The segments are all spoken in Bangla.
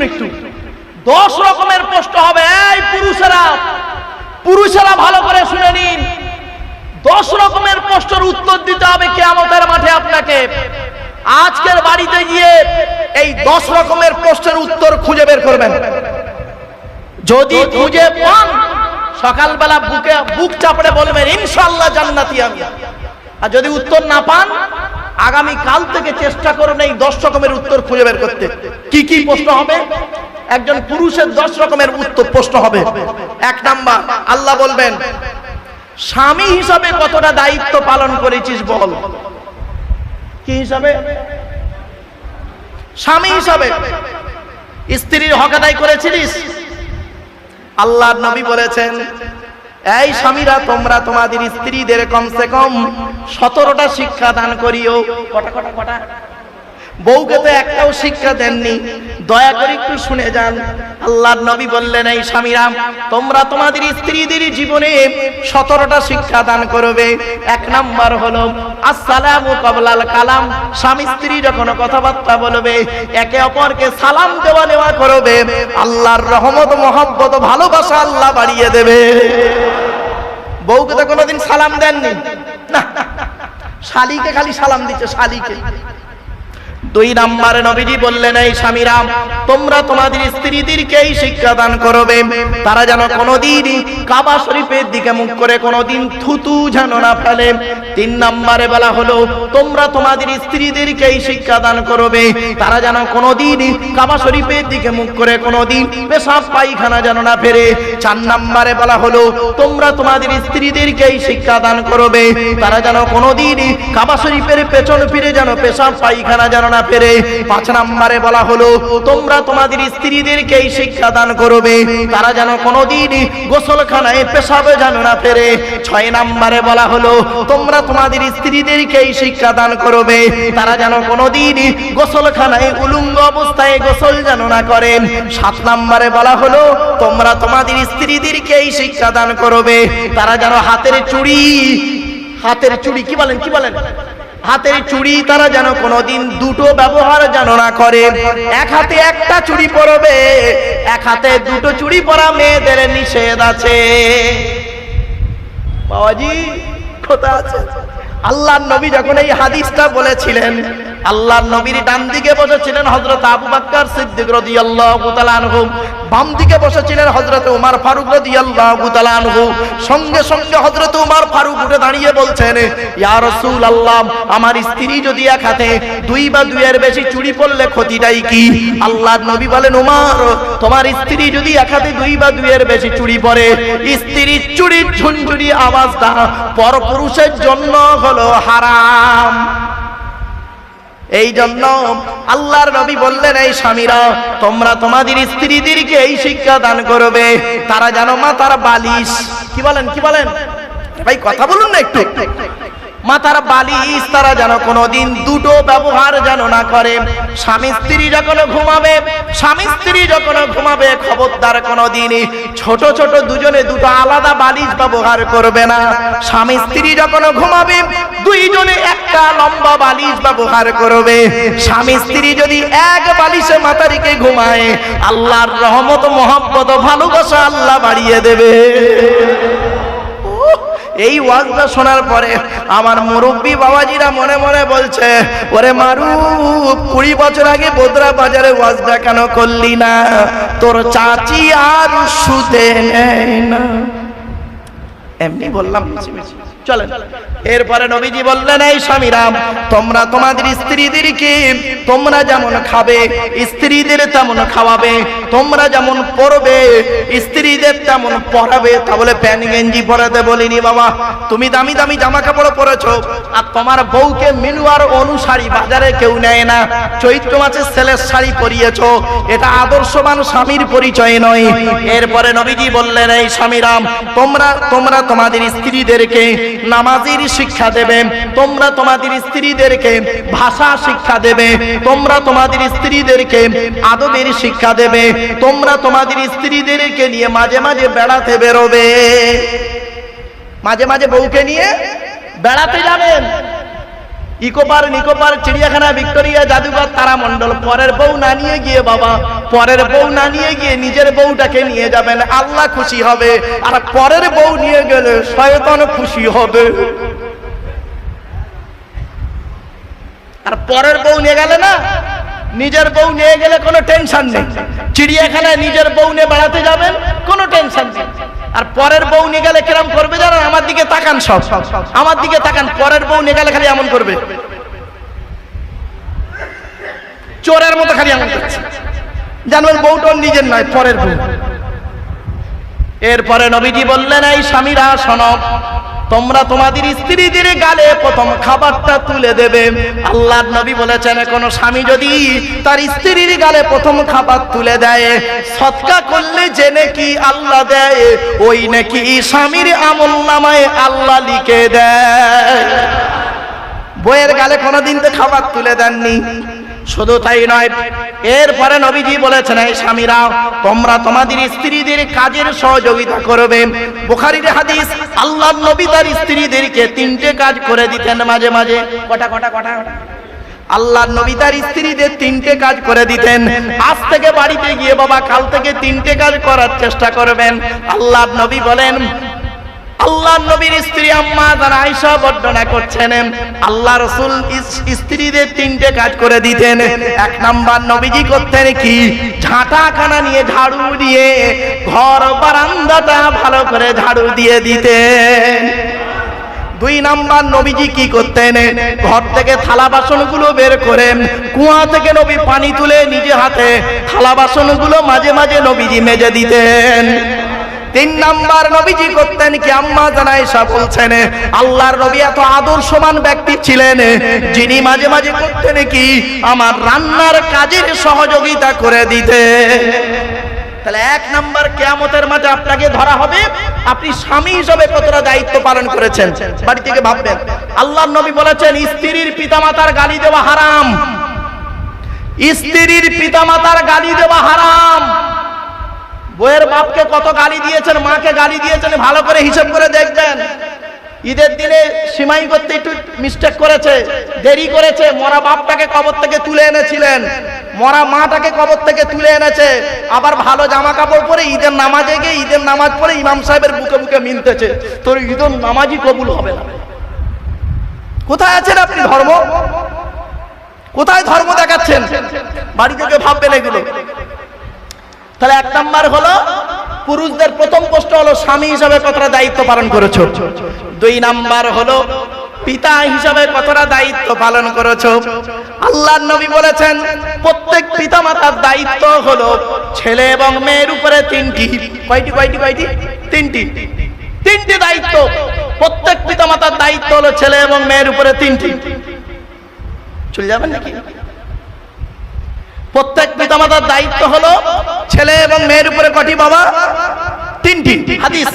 শুনুন একটু। দশ রকমের প্রশ্ন হবে, এই পুরুষেরা পুরুষেরা ভালো করে শুনে নিন। দশ রকমের প্রশ্নের উত্তর দিতে হবে কেয়ামতের মাঠে আপনাকে। আজকের বাড়িতে গিয়ে এই দশ রকমের প্রশ্নের উত্তর খুঁজে বের করবেন। যদি খুঁজে পান, সকালবেলা বুকে বুক চাপড়ে বলবেন ইনশাল্লাহ জান্নাতি আমি। আর যদি উত্তর না পান আগামী কাল থেকে চেষ্টা করুন এই দশ রকমের উত্তর খুঁজে বের করতে। কি কি প্রশ্ন হবে? একজন পুরুষের দশ রকমের উত্তর প্রশ্ন হবে। এক নাম্বার, আল্লাহ বলবেন, স্বামী হিসাবে কতটা দায়িত্ব পালন করেছিস বল? কি হিসাবে? স্বামী হিসাবে। স্ত্রীর হক আদায় করেছিলিস? আল্লাহর নবী বলেছেন এই স্বামীরা তোমরা তোমাদের স্ত্রীদের কমসে কম সতেরোটা শিক্ষা দান করিও। কটা কটা কটা? বউকে তো একটাও শিক্ষা দেননি। দয়া করে একটু শুনে যান। আল্লাহর নবী বললেন, এই স্বামীরা, তোমরা তোমাদের স্ত্রীদের জীবনে সতেরোটা শিক্ষা দান করবে। এক নাম্বার হলো, আসসালামু কবলাল কালাম। স্বামী স্ত্রী যখন কথাবার্তা বলবে, একে অপরকে সালাম দেওয়া নেওয়া করবে। আল্লাহর রহমত, মহব্বত, ভালোবাসা আল্লাহ বাড়িয়ে দেবে। বউকে তো কোনোদিন সালাম দেননি। না, শালিকে খালি সালাম দিচ্ছে, শালিকে। দুই নম্বরে নবীজি বললেন, এই স্বামীরাম তোমরা তোমাদের স্ত্রীদেরকে এই শিক্ষা দান করবে। তারা যেন কোনোদিন কাবা শরীফের দিকে মুখ করে কোনোদিন থুতু যেন না ফেলে। তিন নম্বরে বলা হলো, তোমরা তোমাদের স্ত্রীদেরকে এই শিক্ষা দান করবে। তারা যেন কোনোদিন কাবা শরীফের দিকে মুখ করে কোনোদিন পেশাব পায়খানা যেন না ফেরে। চার নাম্বারে বলা হলো, তোমরা তোমাদের স্ত্রীদেরকে এই শিক্ষা দান করবে। তারা যেন কোনোদিন কাবা শরীফের পেছন ফিরে যেন পেশাব পায়খানা যেন না ফেরে পাঁচ নম্বরে বলা হলো, তোমরা তোমাদের স্ত্রীদেরকে এই শিক্ষা দান করবে। তারা যেন কোনোদিন গোসলখানায় পেশাবে যেন না ফেরে। ছয় নম্বরে বলা হলো, তোমরা তোমাদের স্ত্রীদেরকে এই শিক্ষা দান করবে। তারা যেন কোনোদিন গোসলখানায় উলুঙ্গ অবস্থায় গোসল যেন না করেন। সাত নম্বরে বলা হলো, তোমরা তোমাদের স্ত্রীদেরকে এই শিক্ষা দান করবে। তারা যেন হাতের চুড়ি হাতের চুড়ি, কি বলেন কি বলেন? হাতের চুড়ি তারা যেন কোনোদিন দুটো ব্যবহার যেন না করে। এক হাতে একটা চুড়ি পরবে, এক হাতে দুটো চুড়ি পরা মেয়েদের নিষেধ আছে। বাবাজি কোথা আছে আল্লাহ নবী যখন এই হাদিসটা বলেছিলেন আল্লাহর নবীর ডান দিকে বসেছিলেন হযরত আবু বকর সিদ্দিক তাআলা আনহু, বাম দিকে বসেছিলেন হযরত ওমর ফারুক তাআলা আনহু। সঙ্গে সঙ্গে হযরত ওমর ফারুক উঠে দাঁড়িয়ে বলছেন, ইয়া রাসূলুল্লাহ, আমার স্ত্রী যদি এক হাতে দুই বা দুইয়ের বেশি চুরি পরলে ক্ষতিটাই কি? আল্লাহর নবী বলেন ওমর তোমার স্ত্রী যদি এক হাতে দুই বা দুইয়ের বেশি চুরি পরে স্ত্রীর চুড়ির ঝুনঝুনি আওয়াজটা পরপুরুষের জন্য হলো হারাম। এই জন্য আল্লাহর নবী বললেন, এই স্বামীরা, তোমরা তোমাদের স্ত্রীদেরকে এই শিক্ষা দান করবে। তারা যেন মা তার বালিশ। কি বলেন কি বলেন? ভাই, কথা বলুন না একটু। মাথার বালিশ তারা যেন কোনোদিন দুটো ব্যবহার যেন না করে। স্বামী স্ত্রী যখন ঘুমাবে, স্বামী স্ত্রী যখন ঘুমাবে, খবরদার কোনোদিন ছোট ছোট দুজনে দুটো আলাদা বালিশ ব্যবহার করবে না। স্বামী স্ত্রী যখন ঘুমাবে, দুইজনে একটা লম্বা বালিশ ব্যবহার করবে। স্বামী স্ত্রী যদি এক বালিশে মাথা রেখে ঘুমায়, আল্লাহর রহমত, মহব্বত, ভালোবাসা আল্লাহ বাড়িয়ে দেবে। এই ওয়াজটা শোনার পরে আমার মুরব্বী বাবাজিরা মনে মনে বলছে, ওরে মারু কুড়ি বছর আগে বোদরা বাজারে ওয়াজটা কেন করলি না তোর চাচি আর শুতে নেয় না এমনি বললাম। চলেন এরপরে নবীজি বললেন, এই স্বামীরাম তোমরা তোমাদের স্ত্রীদেরকে তোমরা যেমন খাবে, স্ত্রীদের তেমন খাওয়াবে, তোমরা যেমন পরবে, স্ত্রীদের তেমন পরাবে, তা বলে প্যান্ট গেঞ্জি পরাতে বলিনি বাবা। তুমি দামি দামি জামা কাপড় পরেছো, আর তোমার বউকে মিনুয়ার অনুসারী বাজারে কেউ নেয় না। চৈত্র মাসের ছেলের শাড়ি পরিয়েছো, এটা আদর্শবান স্বামীর পরিচয় নয়। এরপরে নবীজি বললেন, এই স্বামীরাম তোমরা তোমরা তোমাদের স্ত্রীদেরকে নামাজির শিক্ষা দেবে, তোমরা তোমাদের স্ত্রীদেরকে ভাষা শিক্ষা দেবে, তোমরা তোমাদের স্ত্রীদেরকে আদবের শিক্ষা দেবে, তোমরা তোমাদের স্ত্রীদেরকে নিয়ে মাঝে মাঝে বেড়াতে বেরোবে। মাঝে মাঝে বউকে নিয়ে বেড়াতে যাবেন। ইকোপার নিকোপার চিড়িয়াখানা ভিক্টোরিয়া জাদুঘর তারা মন্ডল পরের বউ না নিয়ে গিয়ে বাবা। পরের বউ না নিয়ে গিয়ে নিজের বউটাকে নিয়ে যাবেন। আল্লাহ খুশি হবে। আর পরের বউ নিয়ে গেলে শয়তান খুশি হবে। আর পরের বউ নিয়ে গেলে না? নিজের বউ নিয়ে গেলে কোনো টেনশন নেই। চিড়িয়াখানায় নিজের বউ নিয়ে বেড়াতে যাবেন, কোনো টেনশন নেই। আর পরের বউ নিয়ে গেলে কিরম করবে জানেন আমার দিকে তাকান সব। আমার দিকে তাকান, পরের বউ নিয়ে গেলে খালি এমন করবে। চোরের মতো খালি এমন করছে। জানবেন বউটা ওর নিজের নয়, পরের বউ। এরপরে নবীজি বললেন, এই স্বামীরা, শোনো তোমরা তোমাদের স্ত্রীদের গালে প্রথম খাবারটা তুলে দেবে। আল্লাহর নবী বলেছেন, কোন স্বামী যদি তার স্ত্রীর গালে প্রথম খাবার তুলে দেয়, সৎকা করলে যে নাকি আল্লাহ দেয়, ওই নাকি স্বামীর আমল নামায় আল্লাহ লিখে দেয়। বইয়ের গালে কোনোদিন তো খাবার তুলে দেননি। শুধু তাই নয়, এরপরে নবীজি বলেছেন এই স্বামীরা, তোমরা তোমাদের স্ত্রীদের কাজের সহযোগিতা করবে। বুখারীর হাদিস, আল্লাহর নবী তার স্ত্রীদেরকে তিনটে কাজ করে দিতেন মাঝে মাঝে। কটা কটা কটা? আল্লাহর নবী তার স্ত্রীদের তিনটে কাজ করে দিতেন। আজ থেকে বাড়িতে গিয়ে বাবা কাল থেকে তিনটে কাজ করার চেষ্টা করবেন। আল্লাহর নবী বলেন আল্লাহ নবীর স্ত্রী আম্মা যারা আয়সা বর্ণনা করছেন, আল্লাহ রসুল স্ত্রীদের তিনটে কাজ করে দিতেন। এক নাম্বার, নবীজি করতেন কি? ঝাঁটাখানা নিয়ে ঝাড়ু দিয়ে, ঘর বারান্দাটা ভালো করে ঝাড়ু দিয়ে দিতেন। দুই নাম্বার, নবীজি কি করতেন? ঘর থেকে থালা বাসনগুলো বের করে কুয়া থেকে নবী পানি তুলে নিজে হাতে থালা বাসনগুলো মাঝে মাঝে নবীজি মেজে দিতেন। তিন নাম্বার নবীজি করতেন কি আম্মা জানাইসা বলছেন, আল্লাহর নবী এত আদর্শমান ব্যক্তি ছিলেন, যিনি মাঝে মাঝে করতেন কি, আমার রান্নার কাজের সহযোগিতা করে দিতে। তাহলে এক নাম্বার কেয়ামতের মাঝে আপনাকে ধরা হবে, আপনি স্বামী হিসেবে কতটা দায়িত্ব পালন করেছেন, বাড়ি থেকে ভাববেন। আল্লাহর নবী বলেছেন, স্ত্রীর পিতামাতার গালি দেওয়া হারাম। স্ত্রীর পিতামাতার গালি দেওয়া হারাম। বইয়ের বাপকে কত গালি দিয়েছেন, মাকে গালি দিয়েছেন, ভালো করে হিসাব করে দেখবেন। ঈদের দিনে সীমাই করতে একটু মিস্টেক করেছে, দেরি করেছে, মরা বাপটাকে কবর থেকে তুলে এনেছিলেন, মরা মাটাকে কবর থেকে তুলে এনেছে, আবার ভালো জামা কাপড় পরে ঈদের নামাজে গিয়ে ঈদের নামাজ পড়ে ইমাম সাহেবের বুকে বুকে মিলতেছে তোর ঈদের নামাজই কবুল হবে না। কোথায় আছেন আপনি ধর্ম? কোথায় ধর্ম দেখাচ্ছেন? বাড়ি থেকে ভাববেন এগুলো। তাহলে এক নাম্বার হলো, পুরুষদের প্রথম প্রশ্ন হলো, স্বামী হিসাবে কতটা দায়িত্ব পালন করেছ? দুই নাম্বার হলো, পিতা হিসাবে কতটা দায়িত্ব পালন করেছ? আল্লাহর নবী বলেছেন, প্রত্যেক পিতা মাতার দায়িত্ব হলো ছেলে এবং মেয়ের উপরে তিনটি। কয়টি কয়টি কয়টি? তিনটি। তিনটি দায়িত্ব। প্রত্যেক পিতা মাতার দায়িত্ব হলো ছেলে এবং মেয়ের উপরে তিনটি। চলে যাবেন নাকি? প্রত্যেক পিতামাতার দায়িত্ব হলো ছেলে এবং মেয়ের উপরে কটি বাবা? তিনটি। হাদিস।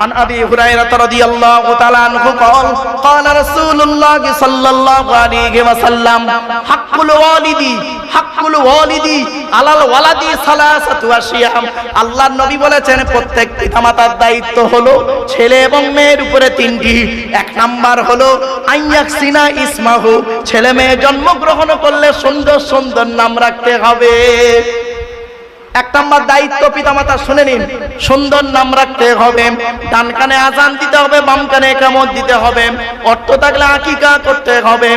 عن ابي هريره رضي الله تعالى عنه قال قال رسول الله صلى الله عليه وسلم حق الوالد حق الوالد على الولد ثلاثه اشياء আল্লাহর নবী বলেছেন প্রত্যেক পিতামাতার দায়িত্ব হলো ছেলে এবং মেয়ের উপরে তিনটি এক নাম্বার হলো আইয়াকসিনা ইসমাহু ছেলে মেয়ে জন্মগ্রহণ করলে সুন্দর সুন্দর নাম রাখতে হবে এক নম্বর দায়িত্ব পিতামাতা শুনে নিন। সুন্দর নাম রাখতে হবে, ডান কানে আজান দিতে হবে, বাম কানে কামত দিতে হবে, অর্থ থাকলে আকিকা করতে হবে।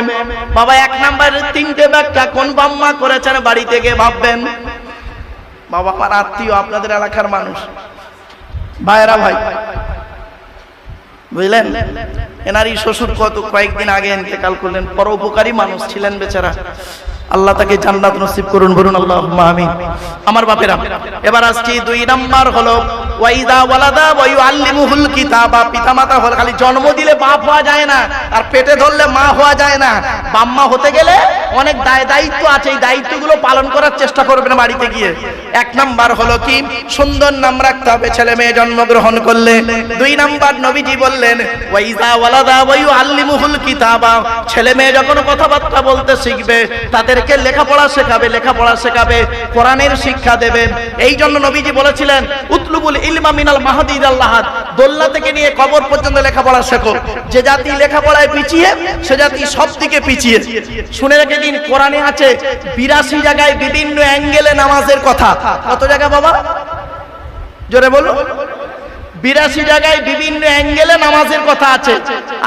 বাবা, এক নম্বরের তিনটে ব্যাগটা কোন বাম্মা করেছেন বাড়ি থেকে ভাববেন? বাবা, আমার আত্মীয় আপনাদের এলাকার মানুষ। ভাইরা ভাই, বুঝলেন? এনারই শ্বশুর কত কয়েকদিন আগে ইন্তেকাল করলেন, পরোপকারী মানুষ ছিলেন বেচারা। আল্লাহ তাকে জান্নাত নসিব করুন, বলুন আল্লাহ আমিন। আমার বাপেরা, এবার আসছি দুই নাম্বার হলো, ওয়াইদা ওয়ালাদা আল্লিমুহুল পিতামাতা হল খালি জন্ম দিলে বাপ হওয়া যায় না, আর পেটে ধরলে মা হওয়া যায় না। বাম্মা হতে গেলে অনেক দায় দায়িত্ব আছে, এই দায়িত্বগুলো পালন করার চেষ্টা করবেন বাড়িতে গিয়ে। এক নাম্বার হলো কি, সুন্দর নাম রাখতে হবে, ছেলে মেয়ে জন্মগ্রহণ করলে। দুই নাম্বার নবীজি বললেন, ওয়াইদা ওয়ালাদা ওয়ায়ু আল্লিমুহুল কিতাবা। ছেলে মেয়ে যখন কথাবার্তা বলতে শিখবে তাদেরকে লেখাপড়া শেখাবে লেখাপড়া শেখাবে, কোরআনের শিক্ষা দেবে। এই জন্য নবীজি বলেছিলেন, উতলুবুল ইলমা মিনাল মাহাদিদ আল্লাহাদ দোলনা থেকে নিয়ে কবর পর্যন্ত লেখাপড়া শেখো। যে জাতি লেখাপড়ায় পিছিয়ে, সে জাতি সব দিকে পিছিয়ে। শুনে রেখে দিন, কোরআনে আছে বিরাশি জায়গায় বিভিন্ন অ্যাঙ্গেলে নামাজের কথা। কত জায়গা বাবা? জোরে বলো বিরাশি জায়গায় বিভিন্ন অ্যাঙ্গেলে নামাজের কথা আছে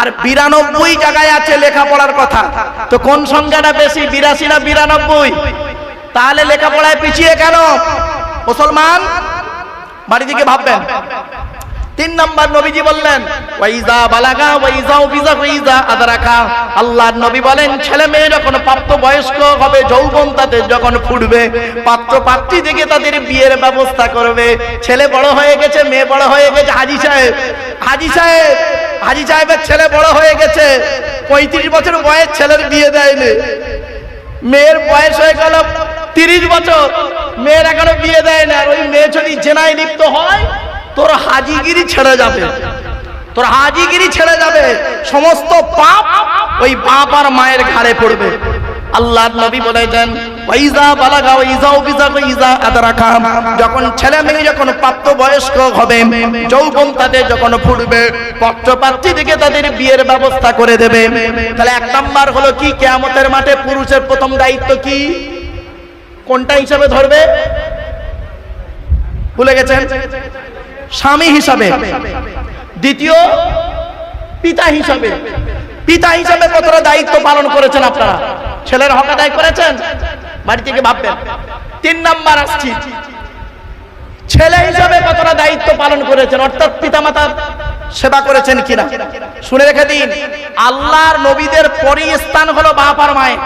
আর বিরানব্বই জায়গায় আছে লেখাপড়ার কথা। তো কোন সংখ্যাটা বেশি, বিরাশি না বিরানব্বই? তাহলে লেখাপড়ায় পিছিয়ে কেন? মুসলমান? বাড়ি দিকে ভাববেন। তিন নাম্বার নবীজি বললেন, ওয়াইজা বালাগা, ওয়াইজা উবিজা, ওয়াইজা আদরাকা। আল্লাহর নবী বলেন, ছেলে মেয়ে যখন প্রাপ্ত বয়স্ক হবে, যৌবন তাদের যখন ফুটবে, পাত্র পাত্রী থেকে তাদের বিয়ের ব্যবস্থা করবে। ছেলে বড় হয়ে গেছে, মেয়ে বড় হয়ে গেছে, হাজি সাহেব হাজি সাহেব, হাজি সাহেবের ছেলে বড় হয়ে গেছে, পঁয়ত্রিশ বছর বয়স ছেলের বিয়ে দেয়নি। মেয়ের বয়স হয়ে গেল তিরিশ বছর, মেয়ের এখনও বিয়ে দেয় না ওই মেয়ে যদি জেনায় লিপ্ত হয় তোর হাজিগিরি ছেড়ে যাবে। তোর হাজিগিরি ছেড়ে যাবে। সমস্ত পাপ ওই বাপ আর মায়ের ঘাড়ে পড়বে। আল্লাহ নবী বলেছেন, ওয়াইজা বালাগা ওয়াইজা ওবিজা ওয়াইজা আদরাকা। যখন ছেলে মেয়ে যখন প্রাপ্ত বয়স্ক হবে, যৌবন তাদের যখন ফুটবে পত্রপাত্রী থেকে তাদের বিয়ের ব্যবস্থা করে দেবে। তাহলে এক নাম্বার হলো কি? কেয়ামতের মাঠে পুরুষের প্রথম দায়িত্ব কি? কোনটা হিসাবে ধরবে? ভুলে গেছেন? স্বামী হিসাবে। দ্বিতীয়, পিতা হিসাবে। পিতা হিসাবে কতটা দায়িত্ব পালন করেছেন আপনারা? ছেলের হক আদায় করেছেন? বাড়ি থেকে ভাববেন। তিন নাম্বার আসছি। ছেলে হিসাবে কতটা দায়িত্ব পালন করেছেন? অর্থাৎ পিতামাতার সেবা করেছেন কিনা? শুনে রেখে দিন। আল্লাহর নবীদের পরই স্থান হলো বাপ আর মায়ের।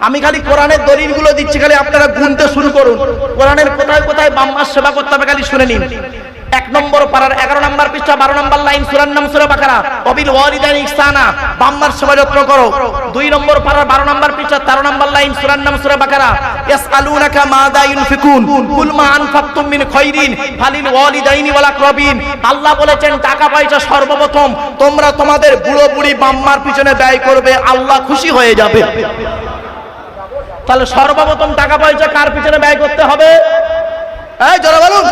আমি খালি কোরআনের দলিলগুলো দিচ্ছি, খালি আপনারা গুনতে শুরু করুন। কোরআনের কোথায় কোথায় বাম্মার সেবা করতে হবে খালি শুনে নিন। এক নম্বর পাড়ার এগারো নম্বর পৃষ্ঠা, বারো নম্বর লাইন সুরান নাম সুরা বাকারা। অবিল ওয়ালিদান ইহসানা, বাম্মার সেবা যত্ন করো। দুই নম্বর পাড়ার বারো নম্বর পৃষ্ঠা, তেরো নম্বর লাইন সুরান নাম সুরা বাকারা। ইয়াসআলুনাকা মাযা ইউনফিকুন, কুল মা আনফাকতুম মিন খাইরিন, ফালিল ওয়ালিদাইনি ওয়াল আকরাবিন। আল্লাহ বলেছেন, টাকা পয়সা সর্বপ্রথম তোমরা তোমাদের বুড়ো বুড়ি বাম্মার পিছনে ব্যয় করবে, আল্লাহ খুশি হয়ে যাবে। তাহলে সর্বপ্রথম টাকা পয়সা কার পিছনে ব্যয় করতে হবে? এই, জোরে বলুন।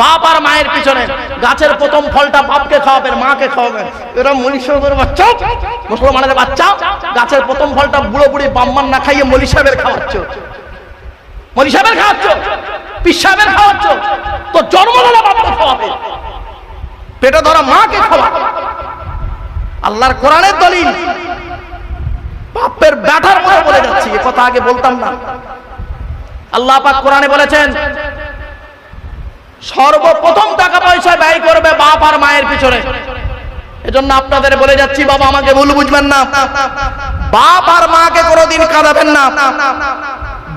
বাপ আর মায়ের পিছনে গাছের প্রথম ফলটা বাপকে খাওয়াবেন মাকে খাওয়াবেন এরা মনীষের বাচ্চা, মুসলমানের বাচ্চা, গাছের প্রথম ফলটা বুড়ো বুড়ি বাম্মান না খাইয়ে মলি সাহেবের খাওয়াচ্ছ। মলি সাহেবের খাওয়াচ্ছ? পিস সাহেবের খাওয়াচ্ছ? তো জন্মদাতা বাপকে খাওয়াবে। পেটে ধরা মাকে খাওয়া আল্লাহর কোরআনের দলিল। বাপের ব্যাটার কথা বলে যাচ্ছি, এ কথা আগে বলতাম না। আল্লাহ পাক কোরআনে বলেছেন সর্বপ্রথম টাকা পয়সা ব্যয় করবে বাপ আর মায়ের পিছনে। এজন্য আপনাদের বলে যাচ্ছি, বাবা, আমাকে ভুল বুঝবেন না। বাপ আর মাকে কোনোদিন কাঁদাবেন না।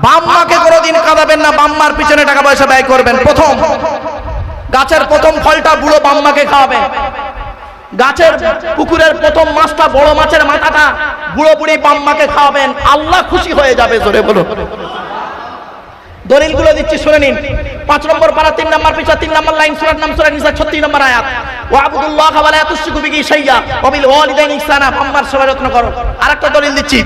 বাপ মাকে কোনোদিন কাঁদাবেন না। বাম্মার পিছনে টাকা পয়সা ব্যয় করবেন। প্রথম, গাছের প্রথম ফলটা বুড়ো বাম্মাকে খাওয়াবেন গাছের পুকুরের প্রথম মাছটা বড় মাছের মাথাটা বুড়ো বুড়ি বাম্মাকে খাওয়াবেন। আল্লাহ খুশি হয়ে যাবে, জোরে বলো দলিলগুলো দিচ্ছি, শুনে নিন। পাঁচ নম্বর পারা তিন নম্বর পিছা, তিন নম্বর লাইন, সুরার নাম, সুরার নিসা 36 নম্বর আয়াত। ওয়াবুদুল্লাহ ওয়া লা তুশরিকু বিহি শাইয়্যা ওয়া বিল ওয়ালিদাইনি ইহসানা। আম্মার সবাই যত্ন করো আরেকটা দলিল দিচ্ছি।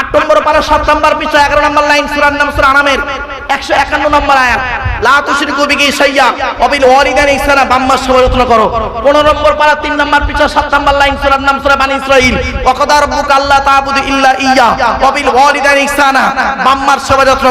আট নম্বর পারা, সাত নম্বর পিছু এগারো নম্বর লাইন, সুরার নাম সুরা একশো একান্ন নম্বর আয়াত। ওয়ালিদাইনি বাম্মার করো। পনেরো নম্বর তিন নম্বর সাত নম্বর লাইন বানি আল্লাহ বিল ওয়ালিদাইনি বাম্মার যত্ন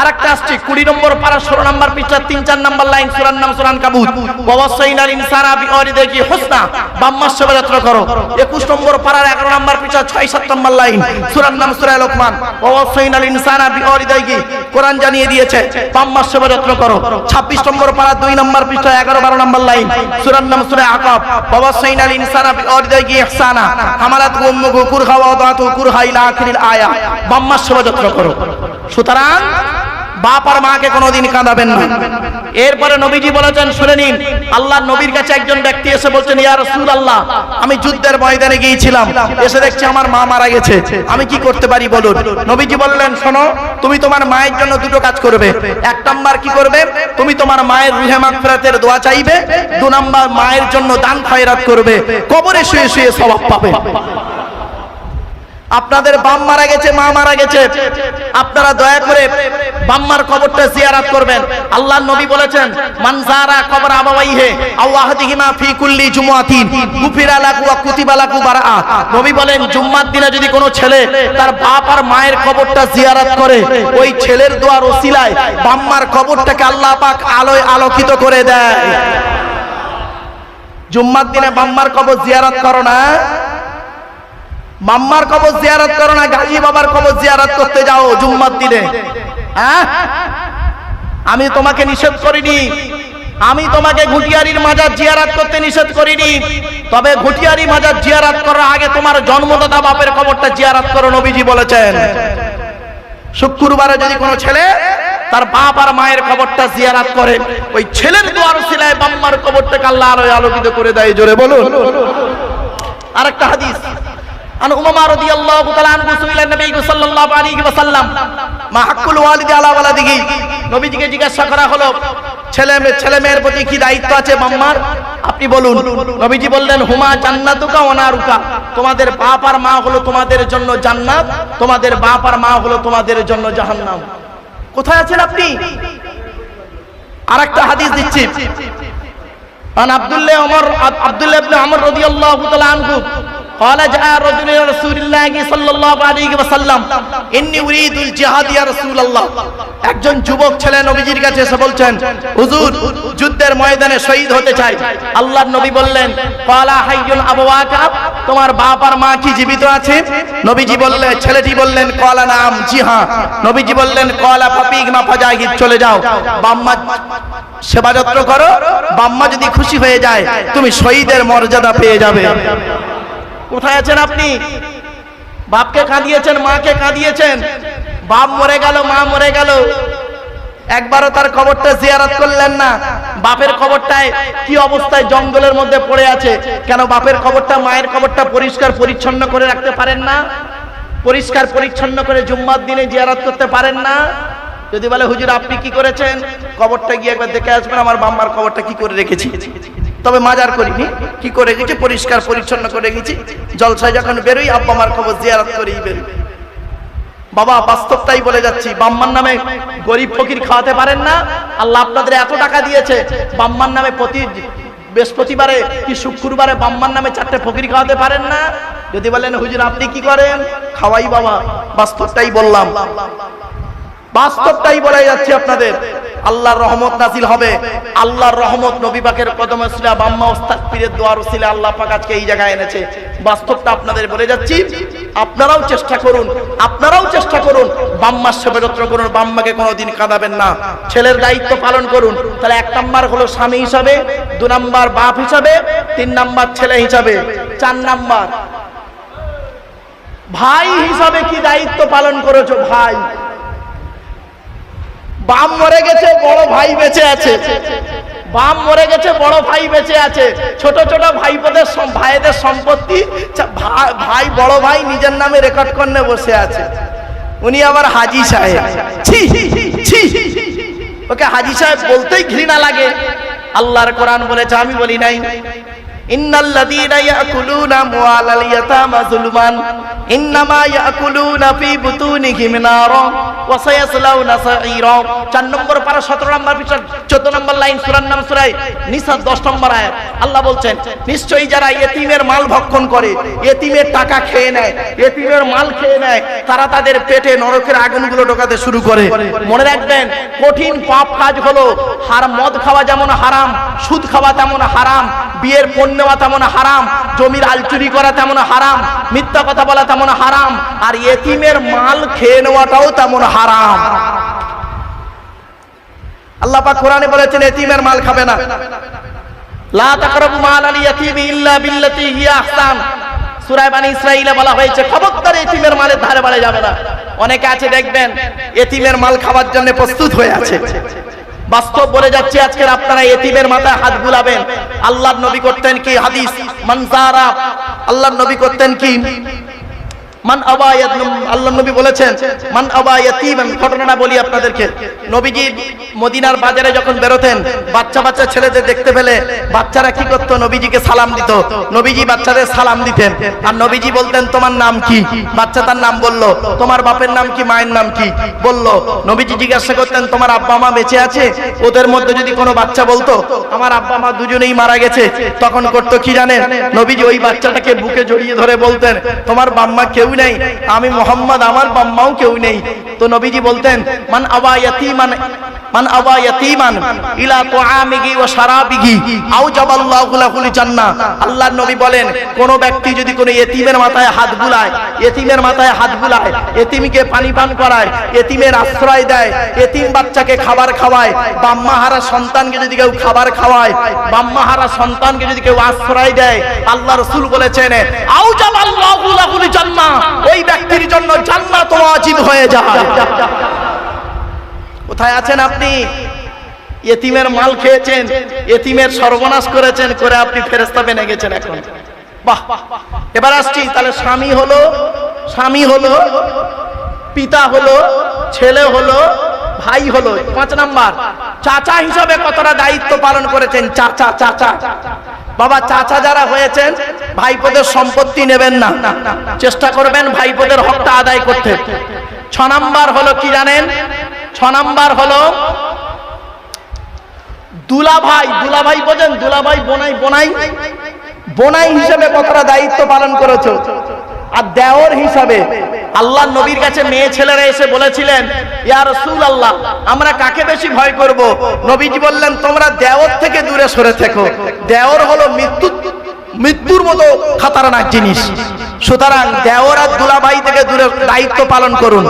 আরেকটা আসছে, কুড়ি নম্বর পারা ষোলো নম্বর পিকচার তিন, চার নম্বর লাইন সুরান নাম সুরান কাবুত। অবশ্যইনার ইনসানা বিঅরি দেখি, হোসনা বাম্মার সেবা যাত্রা করো। একুশ নম্বর পারার এগারো নম্বর পিকচার ছয়, সাত নম্বর লাইন সুরান নাম সুরায় লোকমান। অবশ্যইনার ইনসানা বিঅরি দেখি, কোরআন জানিয়ে দিয়েছে বাম্মার সেবা যাত্রা করো। ছাব্বিশ নম্বর পারা দুই নম্বর পিকচার এগারো, বারো নম্বর লাইন সুরান নাম সুরায় আকাব। অবশ্যইনার ইনসানা বিঅরি দেখি, ইহসানা, হামালাত উম্মুহু কুরহা ওয়া কুরহা ইলা আখিরিল আয়া। বাম্মার সেবা যাত্রা করো। সুতরাং বাপ আর মাকে কোনোদিন কাঁদাবেন না। এরপরে নবীজি বলেছেন, শুনে নিন আল্লাহ নবীর কাছে একজন ব্যক্তি এসে বলছেন, ইয়া রাসূল আল্লাহ আমি যুদ্ধের ময়দানে গিয়েছিলাম, এসে দেখছি আমার মা মারা গেছে, আমি কি করতে পারি বলুন? নবীজি বললেন, শোনো, তুমি তোমার মায়ের জন্য দুটো কাজ করবে। এক নাম্বার কি করবে? তুমি তোমার মায়ের রুহে মাগফিরাতের দোয়া চাইবে, দু নাম্বার মায়ের জন্য দান খয়রাত করবে, কবরে শুয়ে শুয়ে সওয়াব পাবে। আপনাদের বাম মারা গেছে, মা মারা গেছে। আপনারা দয়া করে বাম্মার কবরটা জিয়ারাত করবেন। আল্লাহ নবী বলেছেন মানজারা কবর আও আহাদিহিমা ফি কুল্লি জুমআতিন, গুফিরা লাহু ওয়া কুতিবা লাহু বারাআ। নবী বলেন, জুম্মার দিনে যদি কোনো ছেলে তার বাপ আর মায়ের কবরটা জিয়ারাত করে, ওই ছেলের দোয়ার ওসিলায় বাম্মার কবরটাকে আল্লাহ পাক আলোয় আলোকিত করে দেয়। জুম্মার দিনে বাম্মার কবর জিয়ারাত করো না। মাম্মার কবর জিয়ারত করো না গাজী বাবার কবর জিয়ারত করতে যাও জুম্মার দিনে। হ্যাঁ? আমি তোমাকে নিষেধ করিনি। আমি তোমাকে ঘুটিয়ারির মাজার জিয়ারাত করতে নিষেধ করিনি। তবে ঘুটিয়ারি মাজার জিয়ারাত করার আগে তোমার জন্মদাতা বাপের কবরটা জিয়ারাত করো, নবীজি বলেছেন। শুক্রবারে যদি কোনো ছেলে তার বাপ আর মায়ের কবরটা জিয়ারাত করে, ওই ছেলের দোয়ার সিলায় বাম্মার কবরটাকে আল্লাহ আলোয় আলোকিত করে দেয়, জোরে বলুন। আরেকটা হাদিস। عن أمامة رضي الله تعالى عنه سئل النبي صلى الله عليه وسلم ما حق الوالد على ولده নবীজিকে জিজ্ঞাসা করা হলো ছেলে মেয়ে ছেলে মেয়ের প্রতি কি দায়িত্ব আছে মাম্মার আপনি বলুন নবীজি বললেন হুমা জান্নাতুকা ওনারুকা তোমাদের বাপ আর মা হলো তোমাদের জন্য জান্নাত তোমাদের বাপ আর মা হলো তোমাদের জন্য জাহান্নাম কোথায় আছেন আপনি আরেকটা হাদিস দিচ্ছি عن عبد الله عمر عبد الله بن عمر رضي الله تعالى عنه قال جاء رجل الى رسول الله صلى الله عليه وسلم اني اريد الجهاد يا رسول الله একজন যুবক ছেলে নবীজির কাছে এসে বলছেন হুজুর যুদ্ধের ময়দানে শহীদ হতে চাই আল্লাহর নবী বললেন ক্বালা হাইয়ুন আবওয়াকা তোমার বাপ আর মা কি জীবিত আছে নবীজি বললেন ছেলেটি বললেন ক্বালা নাম জি হ্যাঁ নবীজি বললেন ক্বালা ফাপিক মা ফাজাহিদ চলে যাও বাম্মা সেবা যত্ন করো বাম্মা যদি খুশি হয়ে যায় তুমি শহীদের মর্যাদা পেয়ে যাবে কোথায় আছেন আপনি? বাপকে কাঁদিয়েছেন, মাকে কাঁদিয়েছেন। বাপ মরে গেল, মা মরে গেল। একবারও তার খবরটা জিয়ারত করলেন না। বাপের খবরটায় কি অবস্থায় জঙ্গলের মধ্যে পড়ে আছে? কেন বাপের খবরটা মায়ের খবরটা পরিষ্কার পরিচ্ছন্ন করে রাখতে পারেন না? পরিষ্কার পরিচ্ছন্ন করে জুম্মার দিনে জিয়ারত করতে পারেন না? যদি বলে, হুজুর, আপনি কি করেছেন? কবরটা গিয়ে একবার দেখে আসবেন, আমার বাম্মার কবরটা কি করে রেখেছি? তবে মাজার করিনি। কি করে রেখেছি পরিষ্কার, পরিচ্ছন্ন করে রেখেছি জলসায় যখন বেরোই, আব্বা মার খবর জিয়ারত করেই বেরোই। বাবা বাস্তবটাই বলে যাচ্ছি। বাম্মার নামে গরিব ফকির খাওয়াতে পারেন না। আল্লাহ আপনাদের এত টাকা দিয়েছে। বাম্মার নামে প্রতি বৃহস্পতিবারে কি শুক্রবারে বাম্মার নামে চারটে ফকির খাওয়াতে পারেন না? যদি বলেন, হুজুর, আপনি কি করেন? খাওয়াই বাবা। বাস্তবটাই বললাম। বাস্তবটাই বলে যাচ্ছে আপনাদের। আল্লাহর রহমত নাজিল হবে। আল্লাহর রহমত নবী পাকের কদম ছিলা, বাম্মা ওস্তাদ পীরের দোয়ার ছিল আল্লাহ পাক আজকে এই জায়গায় এনেছে। বাস্তবটা আপনাদের বলে যাচ্ছি। আপনারাও চেষ্টা করুন, আপনারাও চেষ্টা করুন। বাম্মার সেবা যত্ন করুন, বাম্মাকে কোনোদিন কাঁদাবেন না। ছেলের দায়িত্ব পালন করুন। তাহলে এক নাম্বার হলো স্বামী হিসাবে, দু নাম্বার বাপ হিসাবে, তিন নাম্বার ছেলে হিসাবে, চার নাম্বার। ভাই হিসাবে কি দায়িত্ব পালন করেছ? ভাই। বাম মরে গেছে, বড় ভাই বেঁচে আছে। বাম মরে গেছে, বড় ভাই বেঁচে আছে। ছোট ছোট ভাইপোদের ভাইদের সম্পত্তি ভাই, বড় ভাই নিজের নামে রেকর্ড করে বসে আছে। উনি আবার হাজি সাহেব। ছি ছি। ওকে হাজি সাহেব বলতেই ঘৃণা লাগে। আল্লাহর কোরআন বলেছে, আমি বলি নাই। ইন্নাল্লাযীনা ইয়াকুলুনা আমওয়ালাল ইয়াতামা যুলমান, ইন্নামা ইয়াকুলুনা ফি বুতুনিহিম নারা, ওয়া সায়াসলাউনা সাঈরা। চার নম্বর পারা 17 নম্বর পৃষ্ঠা 14 নম্বর লাইন সূরার নাম সূরা নিসা 10 নম্বর আয়াত। আল্লাহ বলছেন, নিশ্চয়ই যারা ইয়েতিমের মাল ভক্ষণ করে ইয়েতিমের টাকা খেয়ে নেয়, এতিমের মাল খেয়ে নেয়, তারা তাদের পেটে নরকের আগুনগুলো ঢোকাতে শুরু করে। মনে রাখবেন, কঠিন পাপ কাজ হলো, হার মদ খাওয়া যেমন হারাম, সুদ খাওয়া তেমন হারাম, বিয়ের পণ্য নেওয়া তেমন হারাম, জমির আলচুরি করা তেমন হারাম, মিথ্যা কথা বলা তেমন হারাম, আর এতিমের মাল খেয়ে নেওয়াটাও তেমন হারাম। আল্লাহ পাক কোরআনে বলেছেন, এতিমের মাল খাবে না। লা তাকরাবু মাল আল ইয়াতিমি ইল্লা বিল্লাতি হিয়া আহসান। সূরা বানি ইসরাঈলে বলা হয়েছে এতিমের মালের ধারে বাড়ে যাবে না। অনেকে আছে, দেখবেন, এতিমের মাল খাওয়ার জন্য প্রস্তুত হয়ে আছে। বাস্তব বলে যাচ্ছে আজকের আপনারা এতিমের মাথায় হাত বুলাবেন। আল্লাহর নবী করতেন কি হাদিস? মানজারা আল্লাহর নবী করতেন কি? মান আবা ইয়াত- আল্লাহ নবী বলেছেন, মান ঘটনাটা বলি আপনাদেরকে। নবীজি মদিনার বাজারে যখন বেরোতেন, বাচ্চা বাচ্চা ছেলেদের দেখতে পেলে বাচ্চারা কি করতো? নবীজিকে সালাম দিত। নবীজি বাচ্চাদের সালাম দিতেন। আর নবীজি বলতেন, তোমার নাম কি? বাচ্চা তার নাম বলল, তোমার বাপের নাম কি? মায়ের নাম কি? বলল, নবীজি জিজ্ঞাসা করতেন, তোমার আব্বা মা বেঁচে আছে? ওদের মধ্যে যদি কোনো বাচ্চা বলতো, আমার আব্বা মা দুজনেই মারা গেছে। তখন করতো কি জানেন? নবীজি ওই বাচ্চাটাকে বুকে জড়িয়ে ধরে বলতেন, তোমার বাম্মা কেউ নেই। আমি মোহাম্মদ, আমার বাম্মাও কেউ নেই। তো নবীজি বলতেন, মান আবা ইয়াতীমান, মান আবা ইয়াতীমান ইলা তুআমিহি ওয়া শারাবিহি আও জাবাল্লাহু লাহুল জান্নাহ। আল্লাহর নবী বলেন, কোন ব্যক্তি যদি কোনো এতিমের মাথায় হাত বুলায় এতিমের মাথায় হাত বুলায় এতিমকে পানি পান করায় এতিমের আশ্রয় দেয় এতিম বাচ্চাকে খাবার খাওয়ায়, বাম্মাহারা সন্তানকে যদি কেউ খাবার খাওয়ায়, বাম্মাহারা সন্তানকে যদি কেউ আশ্রয় দেয়, আল্লাহ রসুল বলেছেন, আও জাবাল্লাহু লাহুল জান্নাহ। ওই ব্যক্তির জন্য জান্নাত ওয়াজিব হয়ে যায়। কোথায় আছেন আপনি? এতিমের মাল খেয়েছেন, এতিমের সর্বনাশ করেছেন করে আপনি ফেরেস্তা বেনে গেছেন এখন। বাহ, এবার আসছি। তাহলে স্বামী হলো স্বামী হলো, পিতা হলো, ছেলে হলো, ভাই হলো। পাঁচ নাম্বার, চাচা হিসাবে কতটা দায়িত্ব পালন করেছেন? চাচা চাচা। বাবা, চাচা যারা হয়েছেন, ভাইপোদের সম্পত্তি নেবেন না। চেষ্টা করবেন ভাইপোদের হকটা আদায় করতে। ছ নাম্বার হলো কি জানেন? ছ নাম্বার হলো দুলাভাই। দুলাভাই বোঝেন? দুলাভাই বোনাই বোনাই। বোনাই হিসেবে কতটা দায়িত্ব পালন করেছ? আর দেওর হিসাবে আল্লাহ নবীর কাছে মেয়ে ছেলেরা এসে বলেছিলেন, ইয়া রাসূল আল্লাহ আমরা কাকে বেশি ভয় করব? নবীজি বললেন, তোমরা দেওর থেকে দূরে সরে থেকো। দেওর হলো মৃত্যু মৃত্যুর মতো খাতারনাক জিনিস। সুতরাং দেওর আর দুলাভাই থেকে দূরে দায়িত্ব পালন করুন।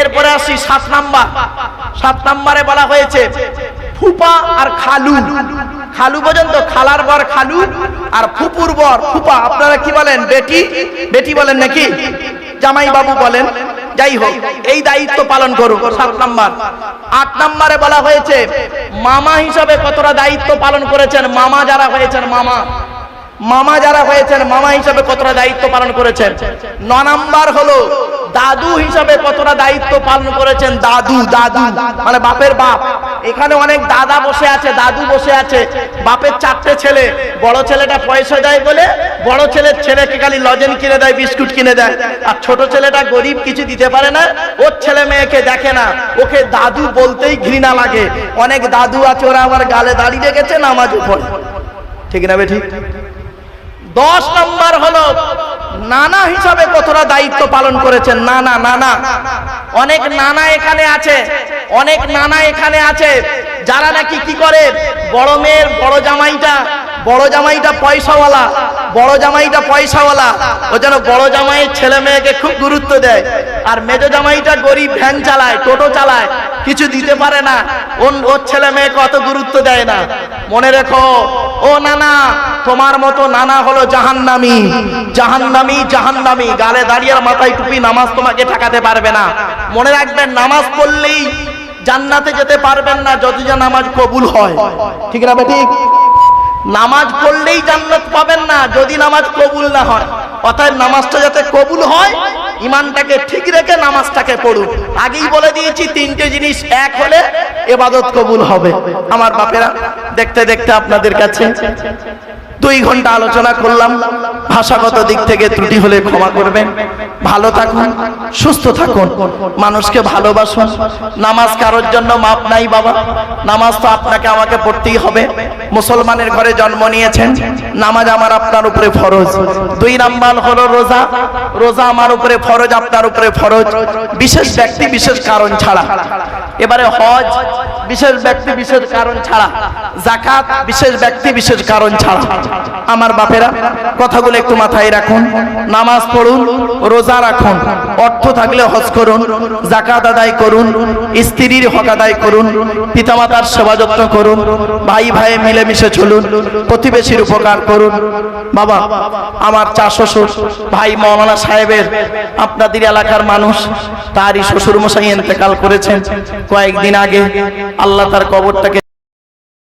এরপরে আসি সাত নাম্বার। সাত নাম্বারে বলা হয়েছে, ফুপা আর খালু। খালু পর্যন্ত খালার বর খালু আর ফুপুর বর ফুপা। আপনারা কি বলেন, বেটি? বেটি বলেন নাকি? জামাই বাবু বলেন, যাই হোক, এই দায়িত্ব পালন করুন। সাত নাম্বার। আট নাম্বারে বলা হয়েছে, মামা হিসাবে কতটা দায়িত্ব পালন করেছেন? মামা যারা হয়েছেন, মামা। মামা যারা হয়েছেন, মামা হিসাবে কতটা দায়িত্ব পালন করেছেন? ন নাম্বার হলো, দাদু হিসাবে কতটা দায়িত্ব পালন করেছেন? দাদু দাদু মানে বাপের বাপ। এখানে অনেক দাদা বসে আছে, দাদু বসে আছে। বাপের চারটে ছেলে, বড় ছেলেটা পয়সা দেয় বলে বড় ছেলের ছেলেকে খালি লজেন কিনে দেয়, বিস্কুট কিনে দেয়। আর ছোট ছেলেটা গরিব, কিছু দিতে পারে না। ওর ছেলে মেয়েকে দেখে না। ওকে দাদু বলতেই ঘৃণা লাগে। অনেক দাদু আছে, ওরা আমার গালে দাঁড়িয়ে রেখেছে, নামাজ পড়ে। ঠিক না বে ঠিক? দশ নম্বর হলো, নানা হিসাবে কতটা দায়িত্ব পালন করেছেন? নানা নানা। অনেক নানা এখানে আছে। অনেক নানা এখানে আছে। যারা নাকি কি করে, বড় মেয়ের বড় জামাইটা বড় জামাইটা পয়সাওয়ালা, বড় জামাইটা পয়সাওয়ালা। ও যেন বড় জামাইয়ের ছেলে মেয়েকে খুব গুরুত্ব দেয়। আর মেজো জামাইটা গরিব ভ্যান চালায়, টোটো চালায়, কিছু দিতে পারে না। ওর ছেলে মেয়েকে অত গুরুত্ব দেয় না। মনে রেখো, ও নানা, তোমার মতো নানা হলো জাহান্নামি। জাহান্নামি জাহান্নামি, গালে দাঁড়িয়ে মাথায় টুপি নামাজ তোমাকে ঠেকাতে পারবে না। মনে রাখবেন, নামাজ পড়লেই জান্নাতে যেতে পারবেন না যদি যা নামাজ কবুল হয়। ঠিক না ঠিক? নামাজ পড়লেই জান্নাত পাবেন না, যদি নামাজ কবুল না হয়। অতএব নামাজটা যাতে কবুল হয় ইমানটাকে ঠিক রেখে নামাজটাকে পড়ুন। আগেই বলে দিয়েছি, তিনটে জিনিস, এক হলে এবাদত কবুল হবে। আমার বাপেরা, দেখতে দেখতে আপনাদের কাছে দুই ঘণ্টা আলোচনা করলাম। ভাষাগত দিক থেকে ত্রুটি হলে ক্ষমা করবেন। ভালো থাকুন, সুস্থ থাকুন, মানুষকে ভালোবাসুন। নামাজ কারোর জন্য মাপ নাই বাবা। নামাজ তো আপনাকে, আমাকে পড়তেই হবে। মুসলমানের ঘরে জন্ম নিয়েছেন। নামাজ আমার আপনার উপরে ফরজ। দুই নাম্বার হলো রোজা। রোজা আমার উপরে ফরজ, আপনার উপরে ফরজ। বিশেষ ব্যক্তি, বিশেষ কারণ ছাড়া। এবারে হজ বিশেষ ব্যক্তি, বিশেষ কারণ ছাড়া। জাকাত বিশেষ ব্যক্তি, বিশেষ কারণ ছাড়া। আমার বাপেরা, কথাগুলো একটু মাথায় রাখুন। নামাজ পড়ুন, রোজা রাখুন, অর্থ থাকলে হজ করুন জাকাত আদায় করুন, স্ত্রীর হক আদায় করুন, পিতামাতার সেবা যত্ন করুন, ভাই ভাই মিলেমিশে চলুন, প্রতিবেশীর উপকার করুন। বাবা, আমার চা শ্বশুর, ভাই মৌলানা সাহেবের, আপনাদের এলাকার মানুষ, তারই শ্বশুর মশাই ইন্তেকাল করেছেন। কয়েকদিন আগে আল্লাহ তার কবরটাকে